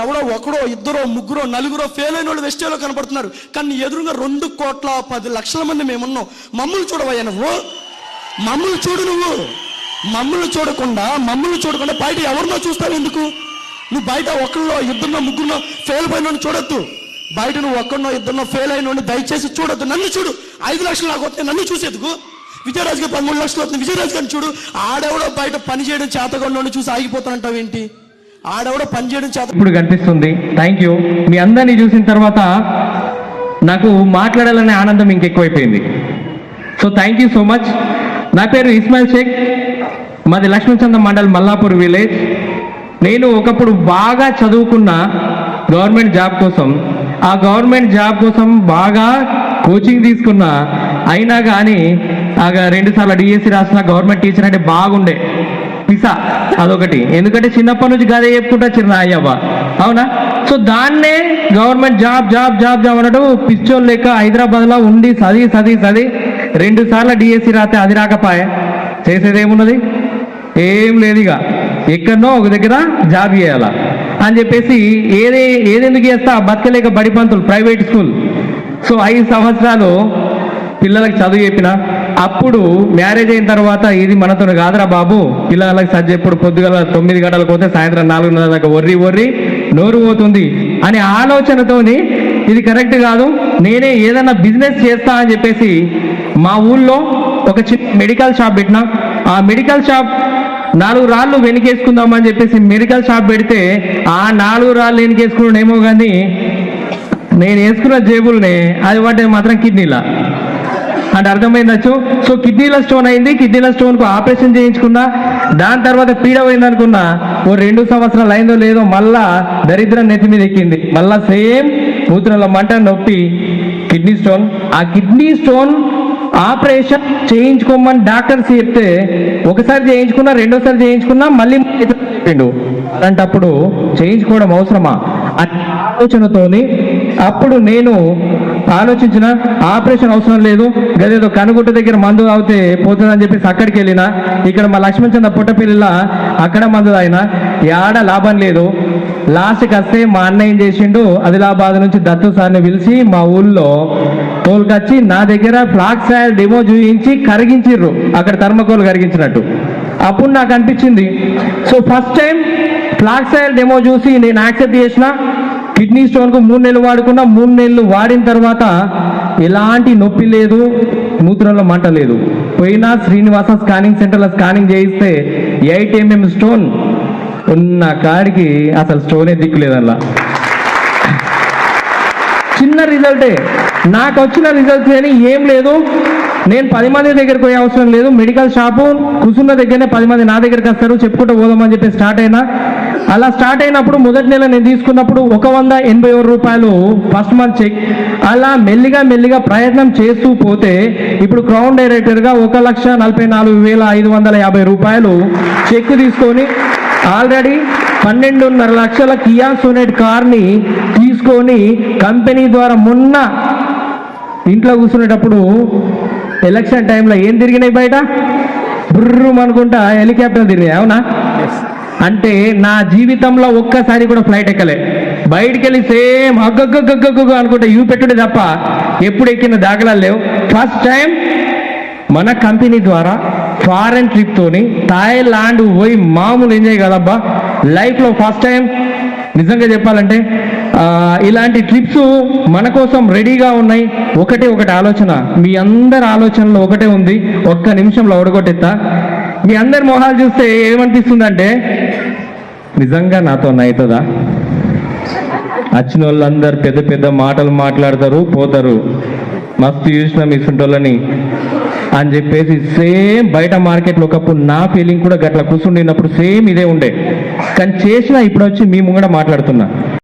ఎవడో ఒకడో ఇద్దరో ముగ్గురో నలుగురో ఫెయిల్ అయిన వాళ్ళు వెస్టేలో కనపడుతున్నారు. కానీ ఎదురుగా రెండు కోట్ల పది లక్షల మంది మేమున్నాం. మమ్మల్ని చూడవయ్యా నువ్వు. మమ్మల్ని చూడు నువ్వు. మమ్మల్ని చూడకుండా మమ్మల్ని చూడకుండా బయట ఎవరినో చూస్తావు ఎందుకు? నువ్వు బయట ఒకళ్ళో ఇద్దరినో ముగ్గురునో ఫెయిల్ పోయిన చూడొద్దు. బయట నువ్వు ఒక్కడినో ఇద్దరినో ఫెయిల్ అయిన దయచేసి చూడొద్దు. నన్ను చూడు. ఐదు లక్షలు నాకు వస్తే నన్ను చూసేందుకు విజయరాజుకి పదమూడు లక్షలు వస్తుంది విజయరాజు గారిని చూడు. ఆడెవడో బయట పని చేయడం చేతగా చూసి ఆగిపోతానంటావు ఏంటి ఆడవిడ పనిచేయడం చేత ఇప్పుడు కనిపిస్తుంది. థ్యాంక్ యూ మీ అందరినీ చూసిన తర్వాత నాకు మాట్లాడాలనే ఆనందం ఇంకెక్కువైపోయింది. So thank you so much నా పేరు ఇస్మాయిల్ షేక్. మాది లక్ష్మీచంద మండల్ మల్లాపూర్ విలేజ్ నేను ఒకప్పుడు బాగా చదువుకున్న గవర్నమెంట్ జాబ్ కోసం ఆ గవర్నమెంట్ జాబ్ కోసం బాగా కోచింగ్ తీసుకున్న. అయినా కానీ రెండు సార్లు డిఎస్సి రాసిన గవర్నమెంట్ టీచర్ అంటే బాగుండే. పిసా. అదొకటి. ఎందుకంటే చిన్నప్పటి నుంచి గదే చెప్పుకుంటా చిన్న అయ్యవ్వ. అవునా? సో దాన్నే government job job job job అన్నట్టు పిచ్చోళ్ళు లెక్క హైదరాబాద్లో ఉండి చదివి చదివి చదివి రెండు సార్లు డిఎస్సి రాస్తే అది రాకపాయే. చేసేది ఏమున్నది ఏం లేదు ఇక ఎక్కడనో ఒక దగ్గర జాబ్ చేయాలా. అని చెప్పేసి ఏదే ఏదెందుకు చేస్తా? బతకలేక బడి పంతులు ప్రైవేట్ స్కూల్. సో ఐదు సంవత్సరాలు పిల్లలకు చదువు చెప్పిన అప్పుడు మ్యారేజ్ అయిన తర్వాత ఇది మనతో కాదురా బాబు. పిల్లలకి సజ్జ ఎప్పుడు పొద్దుగల తొమ్మిది గంటలకు పోతే సాయంత్రం నాలుగున్నర దాకా ఒర్రి ఒర్రి నోరు పోతుంది అనే ఆలోచనతోని ఇది కరెక్ట్ కాదు. నేనే ఏదైనా బిజినెస్ చేస్తా అని చెప్పేసి మా ఊళ్ళో ఒక చిన్న మెడికల్ షాప్ పెట్టినా. ఆ మెడికల్ షాప్ నాలుగు రాళ్ళు వెనకేసుకుందామని చెప్పేసి మెడికల్ షాప్ పెడితే ఆ నాలుగు రాళ్ళు వెనకేసుకున్నాడేమో కానీ నేను వేసుకున్న జేబుల్ని అది వాటి మాత్రం కిడ్నీలా. అంటే అర్థమైందచ్చు సో కిడ్నీలో స్టోన్ అయింది కిడ్నీల స్టోన్కు ఆపరేషన్ చేయించుకున్నా దాని తర్వాత పీడ పోయిందనుకున్నా ఓ రెండు సంవత్సరాలు అయిందో లేదో మళ్ళా దరిద్రం నెత్తి మీద ఎక్కింది. మళ్ళా సేమ్ మూత్రంలో మంట నొప్పి కిడ్నీ స్టోన్. ఆ కిడ్నీ స్టోన్ ఆపరేషన్ చేయించుకోమని డాక్టర్స్ చెప్తే ఒకసారి చేయించుకున్నా రెండోసారి చేయించుకున్నా మళ్ళీ చెప్పిండు. అలాంటప్పుడు చేయించుకోవడం అవసరమా? అనే ఆలోచనతోని అప్పుడు నేను ఆలోచించిన ఆపరేషన్ అవసరం లేదు. గదేదో కనుగుట్ట దగ్గర మందు అవుతే పోతుందని చెప్పేసి అక్కడికి వెళ్ళిన ఇక్కడ మా లక్ష్మణ్ చంద్ర పుట్టపల్లిలా అక్కడ మందు ఆయన యాడ లాభం లేదు. లాస్ట్కి వస్తే మా అన్న ఏం చేసిండు ఆదిలాబాద్ నుంచి దత్తు సార్ని పిలిచి మా ఊళ్ళో తోలుకొచ్చి నా దగ్గర ఫ్లాక్స్ ఆయిల్ డెమో చూపించి కరిగించిర్రు. అక్కడ థర్మకోల్ కరిగించినట్టు. అప్పుడు నాకు అనిపించింది. So first time flax oil demo చూసి నేను యాక్సెప్ట్ చేసిన కిడ్నీ స్టోన్కు మూడు నెలలు వాడుకున్నా మూడు నెలలు వాడిన తర్వాత ఎలాంటి నొప్పి లేదు మూత్రంలో మంట లేదు. పోయినా శ్రీనివాస స్కానింగ్ సెంటర్లో స్కానింగ్ చేయిస్తే ఎయిట్ ఎంఎం స్టోన్ ఉన్న కాడికి అసలు స్టోనే దిక్కులేదల్లా చిన్న రిజల్టే. నాకు వచ్చిన రిజల్ట్స్ అని ఏం లేదు. నేను పది మంది దగ్గరికి పోయే అవసరం లేదు. మెడికల్ షాపు కూర్చున్న దగ్గరనే పది మంది నా దగ్గరికి వస్తారు. చెప్పుకుంటూ పోదామని చెప్పి స్టార్ట్ అయినా. అలా స్టార్ట్ అయినప్పుడు మొదటి నెల నేను తీసుకున్నప్పుడు ఒక వంద ఎనభై ఏడు రూపాయలు ఫస్ట్ మంత్ చెక్. అలా మెల్లిగా మెల్లిగా ప్రయత్నం చేస్తూ పోతే ఇప్పుడు క్రౌన్ డైరెక్టర్గా ఒక లక్ష నలభై నాలుగు వేల ఐదు వందల యాభై రూపాయలు చెక్ తీసుకొని ఆల్రెడీ పన్నెండున్నర లక్షల కియా సోనెట్ కార్ని తీసుకొని కంపెనీ ద్వారా మొన్న ఇంట్లో కూర్చునేటప్పుడు ఎలక్షన్ టైంలో ఏం తిరిగినాయి బయట? బుర్రం అనుకుంటా హెలికాప్టర్ తిరిగాయి అవునా? అంటే నా జీవితంలో ఒక్కసారి కూడా ఫ్లైట్ ఎక్కలే. బయటికి వెళ్ళి సేమ్ అగ్గగ్గగ్గగ్గ అనుకుంటా యూ పెట్టుడే తప్ప ఎప్పుడు ఎక్కిన దాఖలాలు లేవు. ఫస్ట్ టైం మన కంపెనీ ద్వారా ఫారెన్ ట్రిప్తోని థాయిలాండ్ పోయి మామూలు ఎంజాయ్ కదబ్బా. లైఫ్లో ఫస్ట్ టైం నిజంగా చెప్పాలంటే ఇలాంటి ట్రిప్స్ మన కోసం రెడీగా ఉన్నాయి. ఒకటే ఒకటి ఆలోచన. మీ అందరి ఆలోచనలో ఒకటే ఉంది. ఒక్క నిమిషంలో ఓడగొట్టెత్తా మీ అందరి మొహాలు చూస్తే ఏమనిపిస్తుందంటే నిజంగా నాతో అవుతుందా వచ్చిన వాళ్ళందరు పెద్ద పెద్ద మాటలు మాట్లాడతారు పోతారు. మస్తు చూసిన మీసుంటోళ్ళని అని చెప్పేసి సేమ్ బయట మార్కెట్లో ఒకప్పుడు నా ఫీలింగ్ కూడా గట్ల కూర్చుండినప్పుడు సేమ్ ఇదే ఉండే. కానీ చేసిన ఇప్పుడు వచ్చి మీ ముంగడ మాట్లాడుతున్నా.